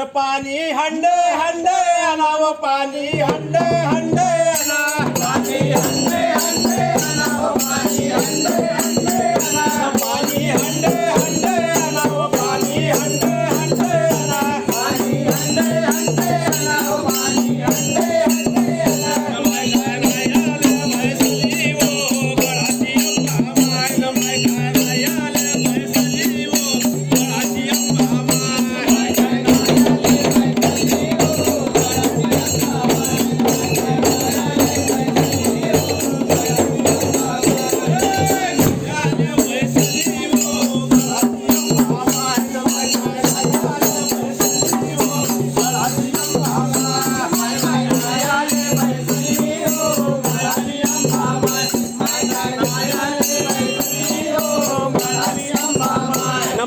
न पाणी हंड हंड आना वो पाणी हंड हंड आना पाणी हंड हंड आना वो पाणी हंड हंड आना पाणी हंड हंड